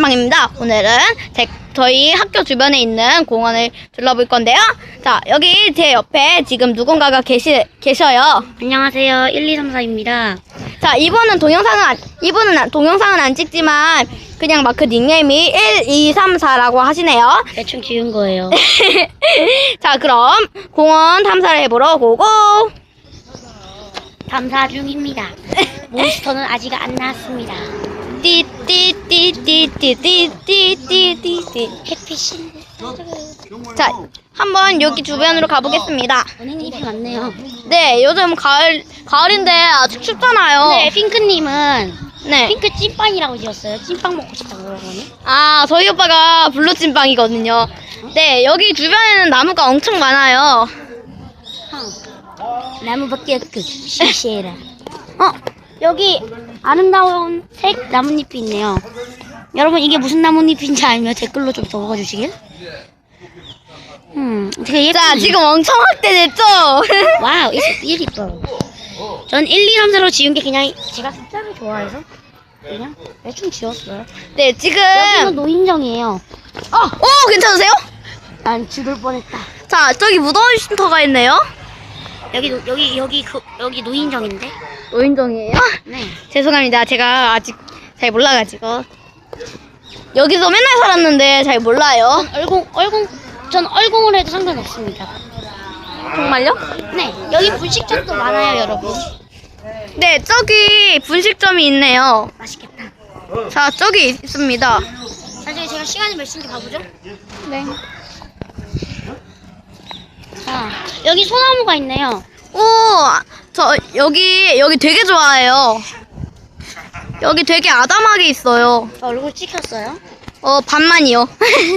찐빵입니다. 오늘은 제- 저희 학교 주변에 있는 공원을 둘러볼 건데요. 자, 여기 제 옆에 지금 누군가가 계시, 계셔요. 안녕하세요. 1, 2, 3, 4입니다. 자, 이분은 동영상은, 안, 이분은 안- 동영상은 안 찍지만 그냥 마크 닉네임이 1, 2, 3, 4라고 하시네요. 대충 지은 거예요. 자, 그럼 공원 탐사를 해보러 고고! 탐사 중입니다. 몬스터는 아직 안 나왔습니다. 띠띠띠띠띠띠띠띠띠띠. 햇빛이 자, 한번 여기 주변으로 가보겠습니다. 은행잎이 많네요. 네, 요즘 가을, 가을인데 아직 춥잖아요. 네, 핑크님은 네. 핑크 찐빵이라고 지었어요. 찐빵 먹고 싶다고 그러거든요. 아, 저희 오빠가 블루찐빵이거든요. 네, 여기 주변에는 나무가 엄청 많아요. 나무밖에 없고 시시해라. 어, 여기 아름다운 색 나뭇잎이 있네요. 여러분 이게 무슨 나뭇잎인지 알면 댓글로 좀 적어주시길. 음, 되게 예쁘네. 자, 지금 엄청 확대됐죠? 와우, it's beautiful. 전 1, 2, 3, 4로 지은 게 그냥 제가 숫자를 좋아해서 그냥 대충 지었어요. 네, 지금. 여기는 노인정이에요. 어, 오, 괜찮으세요? 난 죽을 뻔했다. 자, 저기 무더운 쉼터가 있네요. 여기 노- 여기 여기 그 여기 노인정인데. 노인정이에요? 네. 죄송합니다. 제가 아직 잘 몰라가지고. 여기서 맨날 살았는데 잘 몰라요. 얼공 얼공 전 얼공을 해도 상관없습니다. 정말요? 네. 여기 분식점도 많아요, 여러분. 네, 저기 분식점이 있네요. 맛있겠다. 자, 저기 있습니다. 나중에 제가 시간이 몇 시인지 봐보죠. 네. 자, 여기 소나무가 있네요. 오, 저 여기 여기 되게 좋아해요. 여기 되게 아담하게 있어요. 저 얼굴 찍혔어요. 어, 반만이요.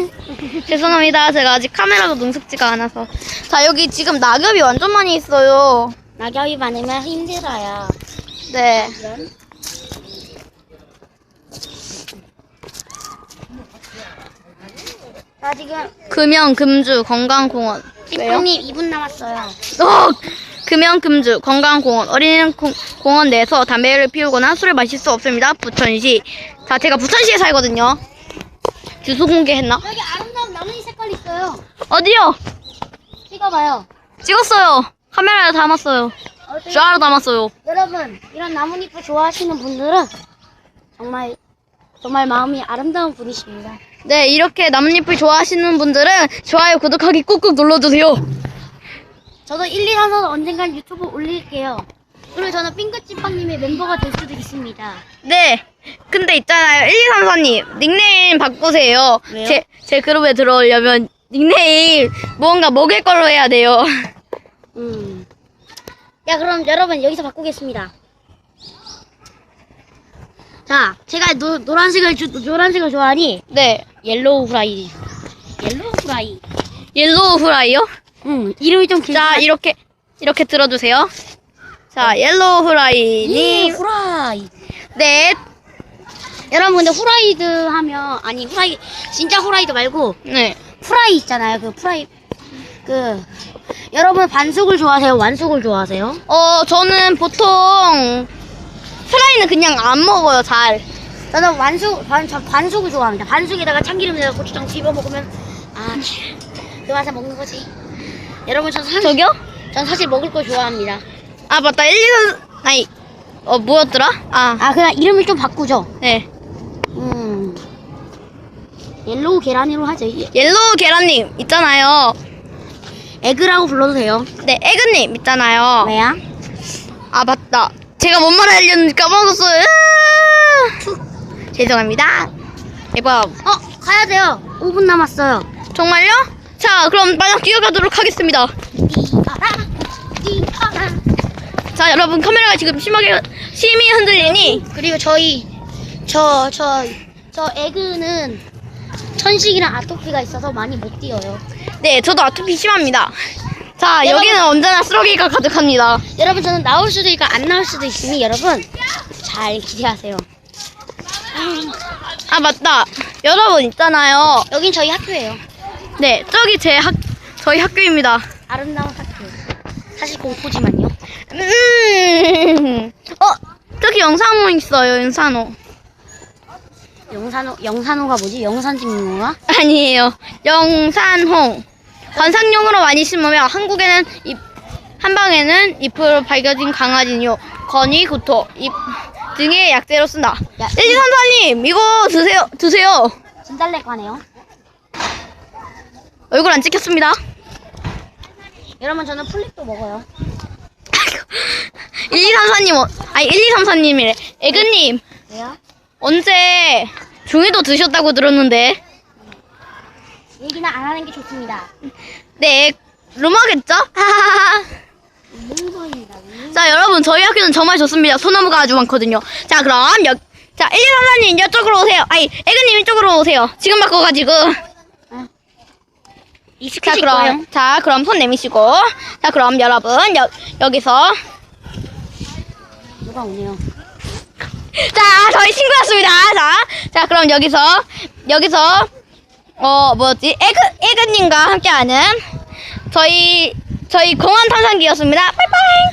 죄송합니다. 제가 아직 카메라가 능숙지가 않아서. 자, 여기 지금 낙엽이 완전 많이 있어요. 낙엽이 많으면 힘들어요. 네. 자, 지금 금영, 금주, 건강공원. 왜요? 찌빵님 2분 남았어요. 어! 금영, 금주, 건강공원. 어린이 공- 공원 내에서 담배를 피우거나 술을 마실 수 없습니다. 부천시. 자, 제가 부천시에 살거든요. 주소 공개했나? 여기 아름다운 나뭇잎 색깔 있어요. 어디요? 찍어봐요. 찍었어요. 카메라에 담았어요. 쫙 담았어요. 여러분, 이런 나뭇잎을 좋아하시는 분들은 정말 정말 마음이 아름다운 분이십니다. 네, 이렇게 나뭇잎을 좋아하시는 분들은 좋아요, 구독하기 꾹꾹 눌러주세요. 저도 1, 2, 3, 4 언젠간 유튜브 올릴게요. 그리고 저는 핑크찐빵님의 멤버가 될 수도 있습니다. 네. 근데 있잖아요. 1, 2, 3, 4님. 닉네임 바꾸세요. 왜요? 제, 제 그룹에 들어오려면 닉네임 뭔가 먹을 걸로 해야 돼요. 음. 야, 그럼 여러분 여기서 바꾸겠습니다. 자, 제가 노, 노란색을 주, 노란색을 좋아하니 네. 옐로우 후라이. 옐로우 후라이. 옐로우 후라이요? 음, 이름이 좀 길다. 자, 이렇게, 이렇게 들어주세요. 자, 옐로우 예, 후라이님. 후라이. 네. 여러분 근데 후라이드 하면 아니 후라이 진짜 후라이드 말고 네. 프라이 있잖아요. 그 프라이 그 여러분 반숙을 좋아하세요? 완숙을 좋아하세요? 어, 저는 보통 후라이는 그냥 안 먹어요, 잘. 저는 완숙 반, 저 반숙을 좋아합니다. 반숙에다가 참기름에다가 고추장 비벼 먹으면 아 그 맛에 먹는 거지. 여러분 전 사실 저기요? 전 사실 먹을 거 좋아합니다. 아, 맞다. 1, 2, 3, 아니, 어, 뭐였더라? 아, 아 그냥 이름을 좀 바꾸죠. 네. 음 옐로우 계란으로 하죠. 이- 옐로우 계란님 있잖아요. 에그라고 불러도 돼요. 네, 에그님 있잖아요. 왜야? 아, 맞다. 제가 뭔 말을 하려는지 까먹었어요. 으아! 죄송합니다. 대박. 어 가야 돼요. 5분 남았어요. 정말요? 자, 그럼 빨리 뛰어가도록 하겠습니다. 뛰어라 뛰어라 자, 여러분, 카메라가 지금 심하게, 심히 흔들리니, 그리고 저희 저 저 저 에그는 천식이랑 아토피가 있어서 많이 못 뛰어요. 네, 저도 아토피 심합니다. 자, 여러분- 여기는 언제나 쓰러기가 가득합니다. 여러분 저는 나올 수도 있고 안 나올 수도 있으니 여러분 잘 기대하세요. 아, 맞다. 여러분 있잖아요. 여긴 저희 학교예요. 네, 저기 제 학, 저희 학교입니다. 아름다운 학교. 사실 공포지만요. 음, 어, 저기 영산호 있어요, 영산호. 영산호 영산호가 뭐지? 영산 찍는 건가? 아니에요. 영산홍. 관상용으로 많이 심으며 한국에는 잎, 한방에는 잎으로 밝혀진 강아지요. 건이, 구토, 잎 등의 약재로 쓴다. 야, 1234님, 이거 드세요, 드세요. 진달래 과네요. 얼굴 안 찍혔습니다. 여러분 저는 플립도 먹어요. 1234님, 어, 아니, 1234님이래. 에그님, 왜요? 언제 종이도 드셨다고 들었는데. 얘기는 안 하는 게 좋습니다. 네, 루머겠죠? 하하하. 루머입니다. 자, 여러분, 저희 학교는 정말 좋습니다. 소나무가 아주 많거든요. 자, 그럼, 여, 자, 1234님, 이쪽으로 오세요. 아니, 에그님 이쪽으로 오세요. 지금 바꿔가지고. 자, 익숙해질 그럼, 거예요. 자, 그럼 손 내미시고. 자, 그럼 여러분, 여, 여기서. 누가 오네요. 자, 저희 친구였습니다. 자, 자, 그럼 여기서, 여기서, 어, 뭐였지? 에그, 에그님과 함께하는 저희, 저희 공원 탐상기였습니다. 빠이빠이!